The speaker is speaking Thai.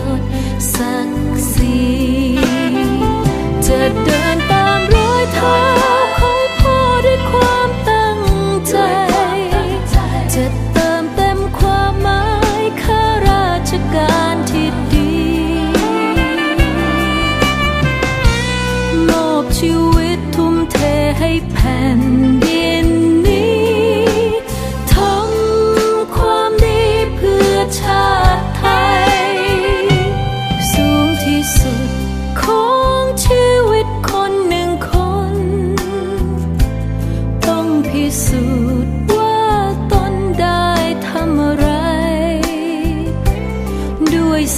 ติยศศักดิ์ศรีจะเดินตามรอยเท้าของพ่อด้วยความตั้งใจ จะเติมเต็มความหมายข้าราชการที่ดี มอบชีวิตทุ่มเทให้แผ่นดิน